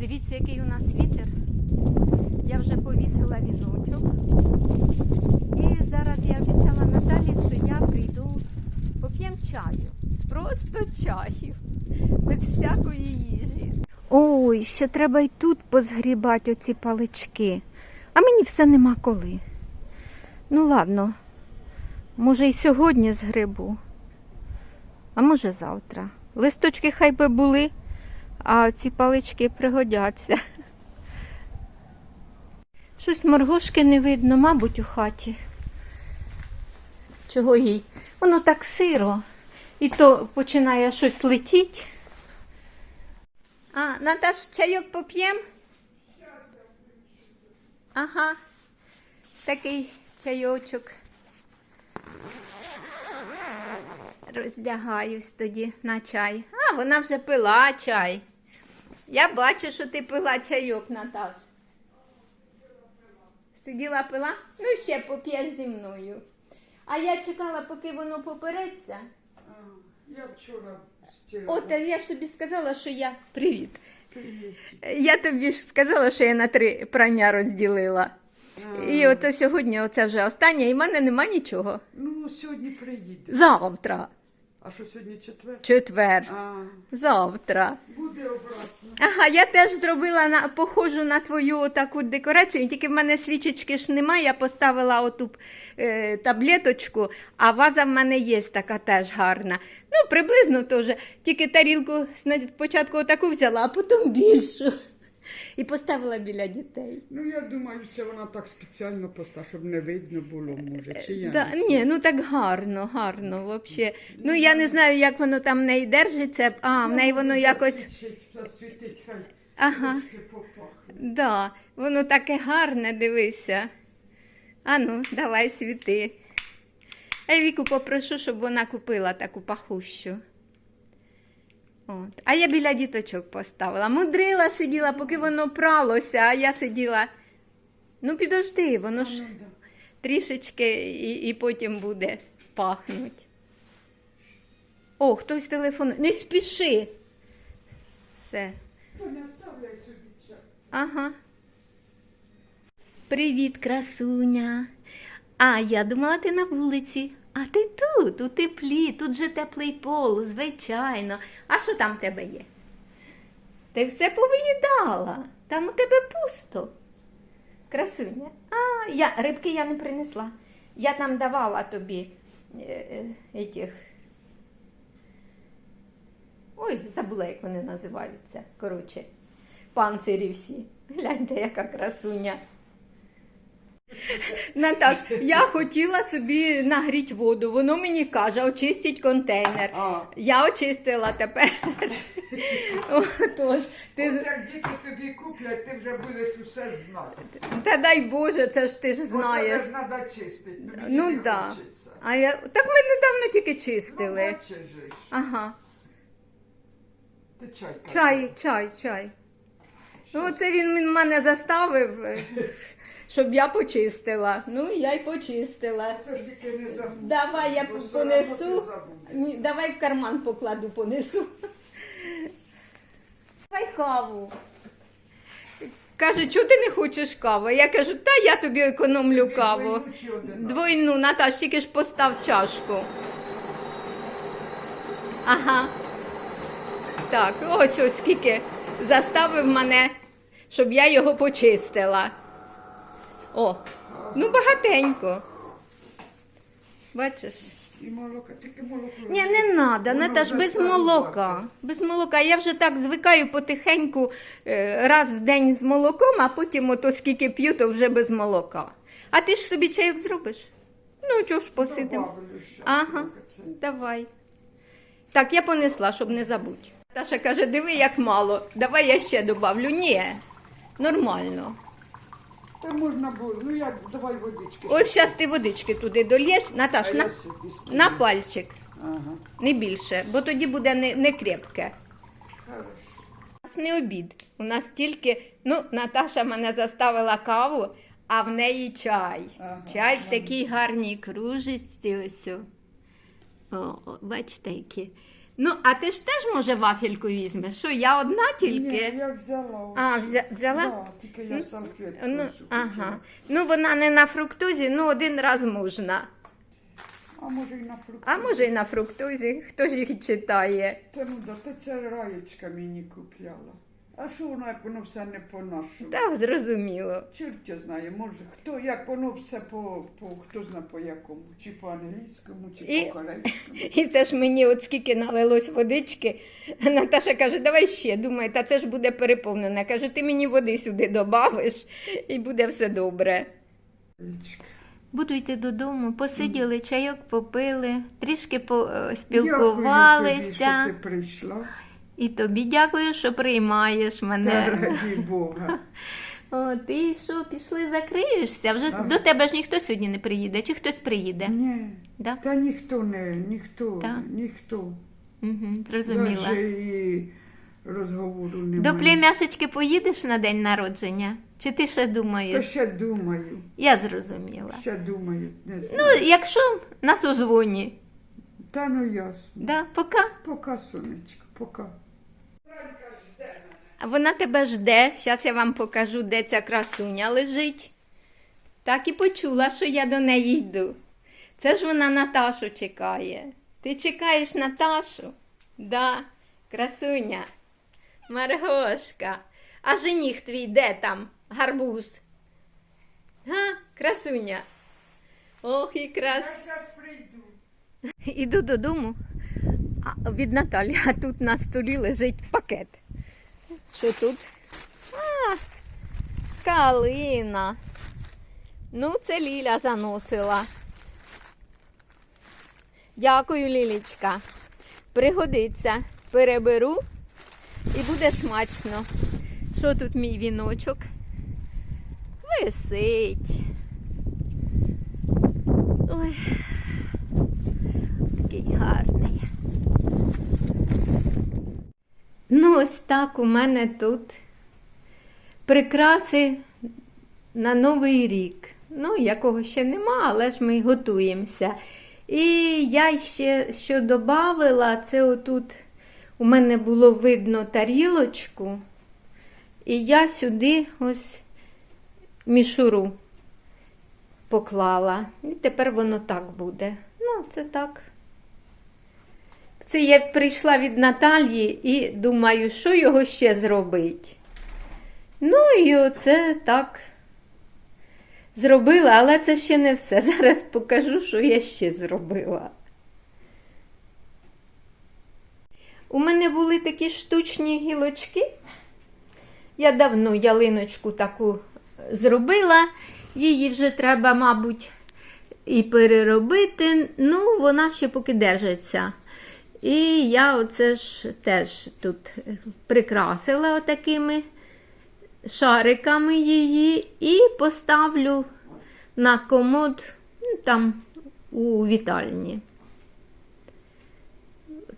Дивіться, який у нас вітер. Я вже повісила віночок. І зараз я обіцяла Наталі, що я прийду поп'ємо чаю. Просто чаю. Без всякої їжі. Ой, ще треба й тут позгрібати оці палички. А мені все нема коли. Ну ладно, може і сьогодні згребу, а може завтра. Листочки хай би були, а ці палички пригодяться. Щось моргошки не видно, мабуть, у хаті. Чого їй? Воно так сиро. І то починає щось летіть. А, Наташ, чайок поп'єм? Ага. Такий чайочок. Роздягаюсь тоді на чай. А, вона вже пила чай. Я бачу, що ти пила чайок, Наташ. Сиділа пила? Ну, ще поп'єш зі мною. А я чекала, поки воно попереться. А, Я вчора стирала. От я ж тобі сказала, що я. Привіт. Привіт. Я тобі ж сказала, що я на три прання розділила. А, І от сьогодні оце вже останнє, і в мене нема нічого. Ну, сьогодні приїде. Завтра, А що сьогодні четвер? четвер, А, завтра. буде обратно. Ага, я теж зробила на похожу на твою таку декорацію, тільки в мене свічечки ж немає, я поставила оту е, таблеточку, а ваза в мене є така теж гарна. Ну, приблизно теж. Тільки тарілку спочатку отаку взяла, а потім більшу. І поставила біля дітей. Ну, я думаю, це вона так спеціально поставила, щоб не видно було, може. Чи я Да, не ні, ну так гарно, гарно взагалі. Ну я не знаю, як воно там в неї держиться. А, в неї воно Ну, якось. засвічить, засвітить, хай Ага. трошки попахне. Да, воно таке гарне, дивися. Ану, давай світи. А я Віку попрошу, щоб вона купила таку пахущу. От. А я біля діточок поставила. Мудрила сиділа, поки воно пралося, а я сиділа. Ну, підожди, воно ж трішечки і, і потім буде пахнуть. О, хтось телефонує. Не спіши. Все. Ну. Ага. Привіт, красуня. А я думала, ти на вулиці. А ти тут, у теплі, тут же теплий пол, звичайно. А що там в тебе є? Ти все повиїдала. Там у тебе пусто. Красуня. А, я, рибки я не принесла. Я там давала тобі е, е, етіх.Ой, забула, як вони називаються. Коротше, панцирі всі. Гляньте, яка красуня. Наташ, я хотіла собі нагріти воду. Воно мені каже, очистіть контейнер. А. Я очистила тепер. Отож, ти... От як діти тобі куплять, ти вже будеш усе знати. Та дай Боже, це ж ти ж знаєш. Оце ж треба чистити. Ну не. Да. хочеться. А я... Так ми недавно тільки Ну, чистили. бачиш же ж. Ага. Ти чай. Чай, чай, чай. Ну, він він мене заставив, е, щоб я почистила. Ну, я й почистила. Це ж тільки не забудь. Давай я Бо понесу. Ні, Давай в карман покладу, понесу. Давай каву. Каже, чого ти не хочеш каву? Я кажу, та я тобі економлю каву. Двойну, Наташ, тільки ж постав чашку. Ага. Так, ось ось скільки заставив мене, щоб я його почистила. О, ну багатенько. Бачиш? І молоко, тільки молоко. Ні, не треба, Наташ, вже без молока. Без молока. Я вже так звикаю потихеньку е, раз в день з молоком, а потім ото скільки п'ю, то вже без молока. А ти ж собі чайок зробиш? Ну, чого ж посидимо? Ага, давай. Так, я понесла, щоб не забудь. Таша каже, диви, як мало. Давай я ще добавлю. Ні, нормально. Та можна було. Ну я давай водички. Ось зараз ти водички туди долєш. А Наташ, я на, собі на пальчик, Ага, не більше, бо тоді буде не, не крепке. хорошо. У нас не обід. У нас тільки, ну, Наташа мене заставила каву, а в неї чай. Ага, чай в такій гарній кружечці ось. О, о, бачите, які. Ну, а ти ж теж, може, вафельку візьмеш? Що, я одна Ні, тільки? я взяла. А, взя- взяла? Да, тільки я салфетку. Ну, ось ага. Ну, вона не на фруктузі, ну один раз можна. А може і на фруктузі. А може й на фруктузі, хто ж їх читає? Та ну да, та це раєчка мені купляла. А що воно, як воно все не по-нашому? Так, зрозуміло. Чорт я знає, може, хто, як воно все по, по хто зна по якому, чи по-англійському, чи І- по-корейському. І це ж мені от скільки налилось водички. Наташа каже, давай ще. Думаю, та це ж буде переповнене. Кажу, ти мені води сюди добавиш і буде все добре. Раєчка. Буду йти додому, посиділи, чайок попили, трішки Дякую тобі, поспілкувалися. що ти прийшла. І тобі дякую, що приймаєш мене. раді Бога. О, ти що, пішли, закриєшся? Вже Ага. до тебе ж ніхто сьогодні не приїде, чи хтось приїде? Ні, Да? та ніхто не, ніхто, Так. ніхто. Угу, зрозуміла. І розговору немає. До племяшечки поїдеш на день народження? Чи ти ще Та думаєш? ще думаю, Я зрозуміла. ще думаю, не Ну, знаю. якщо на созвоні. Та ну ясно. Да, пока. Пока, сонечко, пока. А вона тебе жде. Зараз я вам покажу, де ця красуня лежить. Так і почула, що я до неї йду. Це ж вона Наташу чекає. Ти чекаєш Наташу? Да, красуня. Маргошка. А жених твій де там? Гарбуз. Га, красуня. Ох і крас. зараз прийду. Іду додому від Наталі, а тут на столі лежить пакет. Що тут? А, калина. Ну, це Ліля заносила. Дякую, Лілічка. Пригодиться. Переберу і буде смачно. Що тут мій віночок? Висить. Ой такий гарний. Ну, ось так у мене тут прикраси на Новий рік. Ну, якого ще нема, але ж ми готуємося. І я ще що додавала, це отут у мене було видно тарілочку, і я сюди ось мішуру поклала. І тепер воно так буде. Ну, це так. Це я прийшла від Наталії і думаю, що його ще зробити. Ну і оце так зробила, але це ще не все. Зараз покажу, що я ще зробила. У мене були такі штучні гілочки. Я давно ялиночку таку зробила. Її вже треба, мабуть, і переробити. Ну, вона ще поки держиться. І я оце ж теж тут прикрасила отакими шариками її і поставлю на комод ну, там у вітальні.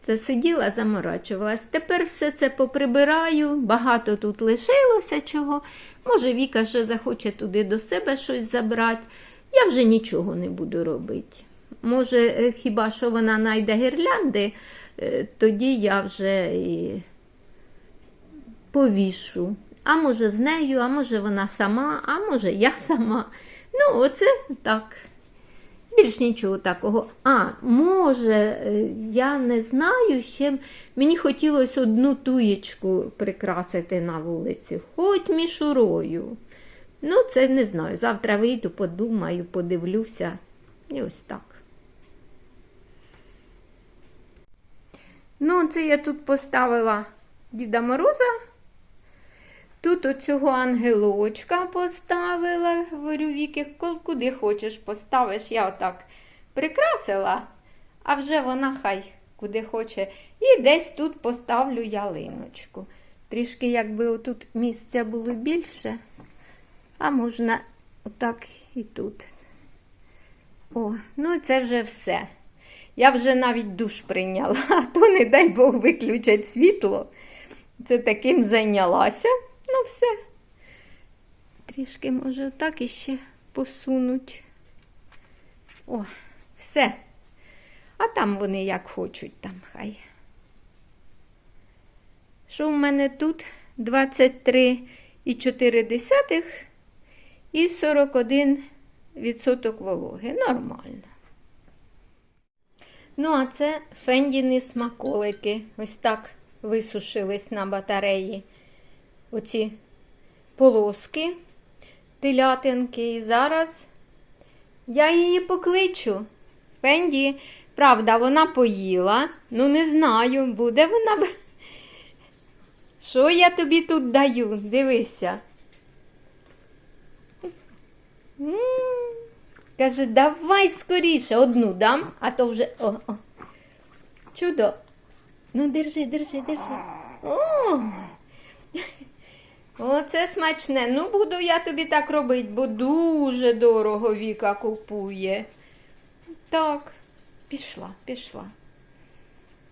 Це сиділа, заморачувалась. Тепер все це поприбираю, багато тут лишилося чого. Може, Віка ще захоче туди до себе щось забрати. Я вже нічого не буду робити. Може, е, хіба що вона знайде гірлянди, е, тоді я вже і повішу. А може з нею, а може вона сама, а може я сама. Ну, оце так. Більш нічого такого. А, може, е, я не знаю, ще мені хотілося одну туєчку прикрасити на вулиці, хоч мішурою. Ну, це не знаю. Завтра вийду, подумаю, подивлюся. І ось так. Ну, це я тут поставила Діда Мороза. Тут оцього ангелочка поставила, говорю, Віки, куди хочеш поставиш. Я отак прикрасила, а вже вона хай куди хоче. І десь тут поставлю ялиночку. Трішки, якби отут місця було більше, а можна отак і тут. О, ну це вже все. Я вже навіть душ прийняла, а то, не дай Бог, виключать світло. Це таким зайнялася. Ну, все. Трішки, може, так іще посунуть. О, все. А там вони як хочуть, там хай. що в мене тут 23,4 і 41% вологи. Нормально. Ну, а це фендіни смаколики. Ось так висушились на батареї оці полоски, телятинки. І зараз я її покличу. Фенді, правда, вона поїла. Ну, не знаю, буде вона. Що я тобі тут даю? Дивися. М, Каже, давай скоріше одну дам, а то вже. О, о. Чудо. Ну, держи, держи, держи. О! Оце смачне. Ну, буду я тобі так робити, бо дуже дорого Віка купує. Так, пішла, пішла.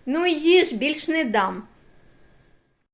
Ну, їж, більш не дам.